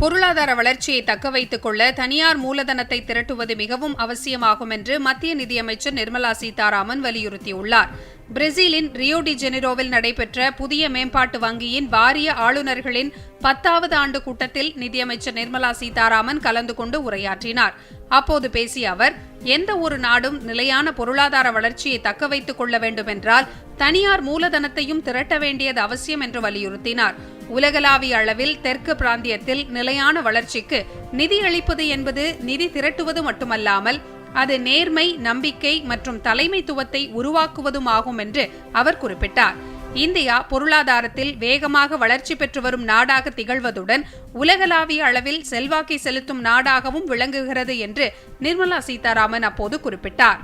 பொருளாதார வளர்ச்சியை தக்க வைத்துக் கொள்ள தனியார் மூலதனத்தை திரட்டுவது மிகவும் அவசியமாகும் என்று மத்திய நிதியமைச்சர் நிர்மலா சீதாராமன் வலியுறுத்தியுள்ளார். பிரேசிலின் ரியோ டி ஜெனிரோவில் நடைபெற்ற புதிய மேம்பாட்டு வங்கியின் வாரிய ஆளுநர்களின் பத்தாவது ஆண்டு கூட்டத்தில் நிதியமைச்சர் நிர்மலா சீதாராமன் கலந்து கொண்டு உரையாற்றினார். அப்போது பேசிய அவர் எந்த ஒரு நாடும் நிலையான பொருளாதார வளர்ச்சியை தக்க வைத்துக் கொள்ள வேண்டுமென்றால் தனியார் மூலதனத்தையும் திரட்ட வேண்டியது அவசியம் என்று வலியுறுத்தினார். உலகளாவிய அளவில் தெற்கு பிராந்தியத்தில் நிலையான வளர்ச்சிக்கு நிதியளிப்பது என்பது நிதி திரட்டுவது மட்டுமல்லாமல் அது நேர்மை நம்பிக்கை மற்றும் தலைமைத்துவத்தை உருவாக்குவதும் ஆகும் என்று அவர் குறிப்பிட்டார். இந்தியா பொருளாதாரத்தில் வேகமாக வளர்ச்சி பெற்று வரும் நாடாக திகழ்வதுடன் உலகளாவிய அளவில் செல்வாக்கை செலுத்தும் நாடாகவும் விளங்குகிறது என்று நிர்மலா சீதாராமன் அப்போது குறிப்பிட்டார்.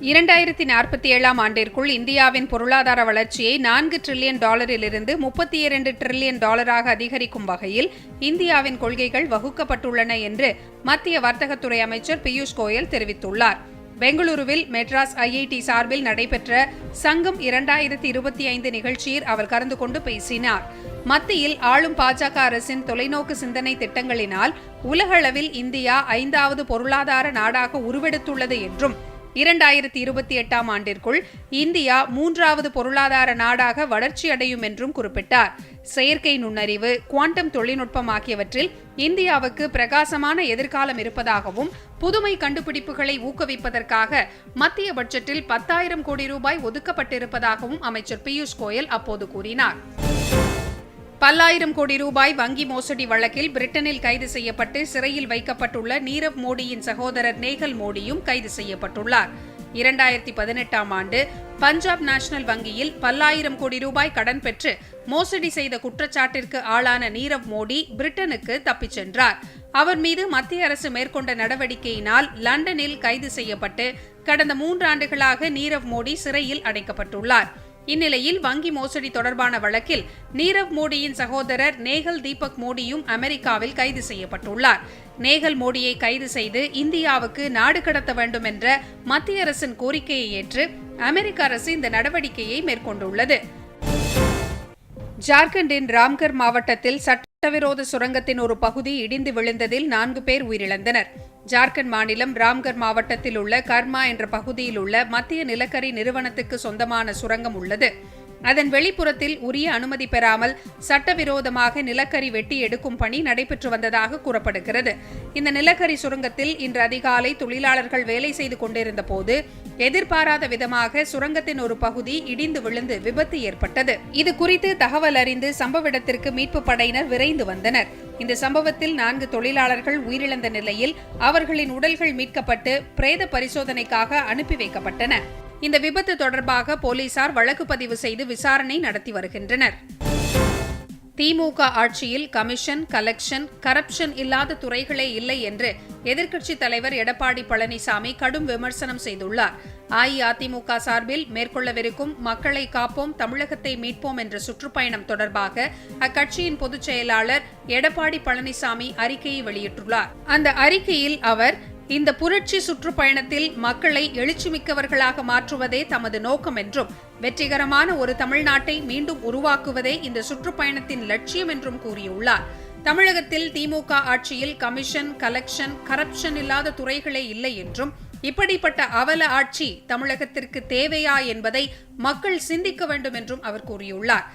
இரண்டாயிரத்தி நாற்பத்தி ஏழாம் ஆண்டிற்குள் இந்தியாவின் பொருளாதார வளர்ச்சியை நான்கு டிரில்லியன் டாலரிலிருந்து முப்பத்தி இரண்டு டிரில்லியன் டாலராக அதிகரிக்கும் வகையில் இந்தியாவின் கொள்கைகள் வகுக்கப்பட்டுள்ளன என்று மத்திய வர்த்தகத்துறை அமைச்சர் பியூஷ் கோயல் தெரிவித்துள்ளார். பெங்களூருவில் மெட்ராஸ் ஐஐடி சார்பில் நடைபெற்ற சங்கம் இரண்டாயிரத்தி இருபத்தி ஐந்து நிகழ்ச்சியில் அவர் கலந்து கொண்டு பேசினார். மத்தியில் ஆளும் பாஜக அரசின் தொலைநோக்கு சிந்தனை திட்டங்களினால் உலகளவில் இந்தியா ஐந்தாவது பொருளாதார நாடாக உருவெடுத்துள்ளது என்றும் இரண்டாயிரத்தி இருபத்தி எட்டாம் ஆண்டிற்குள் இந்தியா மூன்றாவது பொருளாதார நாடாக வளர்ச்சியடையும் என்றும் குறிப்பிட்டார். செயற்கை நுண்ணறிவு குவாண்டம் தொழில்நுட்பம் ஆகியவற்றில் இந்தியாவுக்கு பிரகாசமான எதிர்காலம் இருப்பதாகவும் புதுமை கண்டுபிடிப்புகளை ஊக்குவிப்பதற்காக மத்திய பட்ஜெட்டில் பத்தாயிரம் கோடி ரூபாய் ஒதுக்கப்பட்டிருப்பதாகவும் அமைச்சர் பியூஷ் கோயல் அப்போது கூறினார். பல்லாயிரம் கோடி ரூபாய் வங்கி மோசடி வழக்கில் பிரிட்டனில் கைது செய்யப்பட்டு சிறையில் வைக்கப்பட்டுள்ள நீரவ் மோடியின் சகோதரர் நேகல் மோடியும் கைது செய்யப்பட்டுள்ளார். இரண்டாயிரத்தி பதினெட்டாம் ஆண்டு பஞ்சாப் நேஷனல் வங்கியில் பல்லாயிரம் கோடி ரூபாய் கடன் பெற்று மோசடி செய்த குற்றச்சாட்டிற்கு ஆளான நீரவ் மோடி பிரிட்டனுக்கு தப்பிச் சென்றார். அவர் மீது மத்திய அரசு மேற்கொண்ட நடவடிக்கையினால் லண்டனில் கைது செய்யப்பட்டு கடந்த மூன்றாண்டுகளாக நீரவ் மோடி சிறையில் அடைக்கப்பட்டுள்ளார். இந்நிலையில் வங்கி மோசடி தொடர்பான வழக்கில் நீரவ் மோடியின் சகோதரர் நேகல் தீபக் மோடியும் அமெரிக்காவில் கைது செய்யப்பட்டுள்ளார். நேகல் மோடியை கைது செய்து இந்தியாவுக்கு நாடு கடத்த வேண்டும் என்ற மத்திய அரசின் கோரிக்கையை ஏற்று அமெரிக்க அரசு இந்த நடவடிக்கையை மேற்கொண்டுள்ளது. ஜார்க்கண்டின் ராம்கர் மாவட்டத்தில் சட்டவிரோத சுரங்கத்தின் ஒரு பகுதி இடிந்து விழுந்ததில் நான்கு பேர் உயிரிழந்தனர். ஜார்க்கண்ட் மாநிலம் ராம்கர் மாவட்டத்தில் உள்ள கர்மா என்ற பகுதியில் உள்ள மத்திய நிலக்கரி நிறுவனத்துக்கு சொந்தமான சுரங்கம் உள்ளது. அதன் வெளிப்புறத்தில் உரிய அனுமதி பெறாமல் சட்டவிரோதமாக நிலக்கரி வெட்டி எடுக்கும் பணி நடைபெற்று வந்ததாக கூறப்படுகிறது. இந்த நிலக்கரி சுரங்கத்தில் இன்று அதிகாலை தொழிலாளர்கள் வேலை செய்து கொண்டிருந்த போது எதிர்பாராத விதமாக சுரங்கத்தின் ஒரு பகுதி இடிந்து விழுந்து விபத்து ஏற்பட்டது. இது குறித்து தகவல் அறிந்து சம்பவ இடத்திற்கு மீட்பு படையினர் விரைந்து வந்தனர். இந்த சம்பவத்தில் நான்கு தொழிலாளர்கள் உயிரிழந்த நிலையில் அவர்களின் உடல்கள் மீட்கப்பட்டு பிரேத பரிசோதனைக்காக அனுப்பி வைக்கப்பட்டன. இந்த விபத்து தொடர்பாக போலீசார் வழக்கு பதிவு செய்து விசாரணை நடத்தி வருகின்றனர். திமுக ஆட்சியில் கமிஷன் கலெக்ஷன் கரப்ஷன் இல்லாத துறைகளே இல்லை என்று எதிர்க்கட்சித் தலைவர் எடப்பாடி பழனிசாமி கடும் விமர்சனம் செய்துள்ளார். அஇஅதிமுக சார்பில் மேற்கொள்ளவிருக்கும் மக்களை காப்போம் தமிழகத்தை மீட்போம் என்ற சுற்றுப்பயணம் தொடர்பாக அக்கட்சியின் பொதுச் செயலாளர் எடப்பாடி பழனிசாமி அறிக்கையை வெளியிட்டுள்ளார். அந்த அறிக்கையில் அவர் இந்த புரட்சி சுற்றுப்பயணத்தில் மக்களை எழுச்சிமிக்கவர்களாக மாற்றுவதே தமது நோக்கம் என்றும் வெற்றிகரமான ஒரு தமிழ்நாட்டை மீண்டும் உருவாக்குவதே இந்த சுற்றுப்பயணத்தின் லட்சியம் என்றும் கூறியுள்ளார். தமிழகத்தில் திமுக ஆட்சியில் கமிஷன் கலெக்ஷன் கரப்ஷன் இல்லாத துறைகளே இல்லை என்றும் இப்படிப்பட்ட அவல ஆட்சி தமிழகத்திற்கு தேவையா என்பதை மக்கள் சிந்திக்க வேண்டும் என்றும் அவர் கூறியுள்ளார்.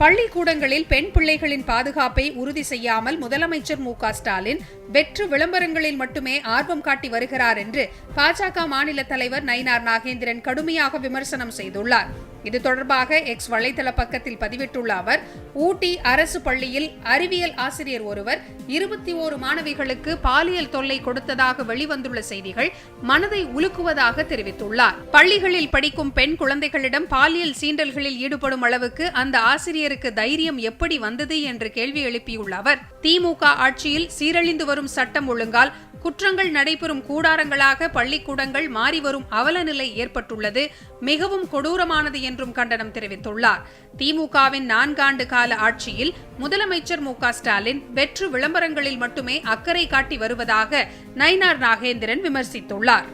பள்ளிக்கூடங்களில் பெண் பிள்ளைகளின் பாதுகாப்பை உறுதி செய்யாமல் முதலமைச்சர் மு ஸ்டாலின் வெற்று விளம்பரங்களில் மட்டுமே ஆர்வம் காட்டி வருகிறார் என்று பாஜக மாநில தலைவர் நயினார் நாகேந்திரன் கடுமையாக விமர்சனம் செய்துள்ளார். இது தொடர்பாக எக்ஸ் வலைதள பக்கத்தில் பதிவிட்டுள்ள அவர் ஊட்டி அரசு பள்ளியில் அறிவியல் ஆசிரியர் ஒருவர் இருபத்தி ஓரு மாணவிகளுக்கு பாலியல் தொல்லை கொடுத்ததாக வெளிவந்துள்ள செய்திகள் மனதை உலுக்குவதாக தெரிவித்துள்ளார். பள்ளிகளில் படிக்கும் பெண் குழந்தைகளிடம் பாலியல் சீண்டல்களில் ஈடுபடும் அளவுக்கு அந்த ஆசிரியருக்கு தைரியம் எப்படி வந்தது என்று கேள்வி எழுப்பியுள்ள அவர் திமுக ஆட்சியில் சீரழிந்து வரும் சட்டம் ஒழுங்கால் குற்றங்கள் நடைபெறும் கூடாரங்களாக பள்ளிக்கூடங்கள் மாறிவரும் அவல நிலை ஏற்பட்டுள்ளது. மிகவும் கொடூரமானது என்றும் கண்டனம் தெரிவித்துள்ளார். திமுகவின் நான்காண்டு கால ஆட்சியில் முதலமைச்சர் மு ஸ்டாலின் வெற்று விளம்பரங்களில் மட்டுமே அக்கறை காட்டி வருவதாக நயினார் நாகேந்திரன் விமர்சித்துள்ளார்.